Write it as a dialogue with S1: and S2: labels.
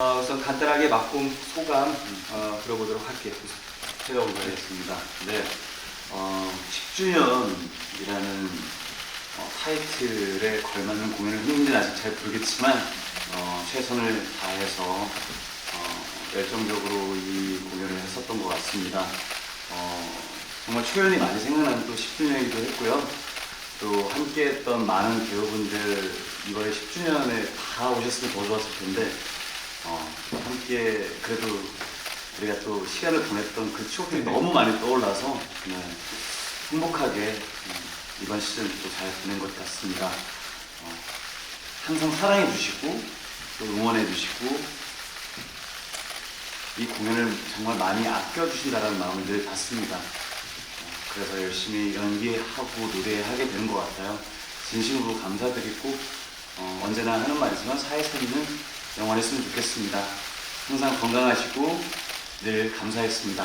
S1: 어, 우선 간단하게 맛봄 소감 어, 들어보도록 할게요.
S2: 제가 공부하겠습니다. 네, 어, 10주년이라는 어, 타이틀에 걸맞는 공연을 했는지 아직 잘 모르겠지만 어, 최선을 다해서 어, 열정적으로 이 공연을 했었던 것 같습니다. 어, 정말 초연이 많이 생각나는 또 10주년이기도 했고요. 또 함께했던 많은 배우분들 이번에 10주년에 다 오셨으면 더 좋았을 텐데 어, 함께 그래도 우리가 또 시간을 보냈던 그 추억들이 너무 많이 떠올라서 네, 행복하게 음, 이번 시즌 또 잘 보낸 것 같습니다. 어, 항상 사랑해 주시고 또 응원해 주시고 이 공연을 정말 많이 아껴 주신다는 마음을 늘 받습니다. 어, 그래서 열심히 연기하고 노래하게 되는 것 같아요. 진심으로 감사드리고 어, 언제나 하는 말이지만 사회생는 영원했으면 좋겠습니다. 항상 건강하시고 늘 감사했습니다.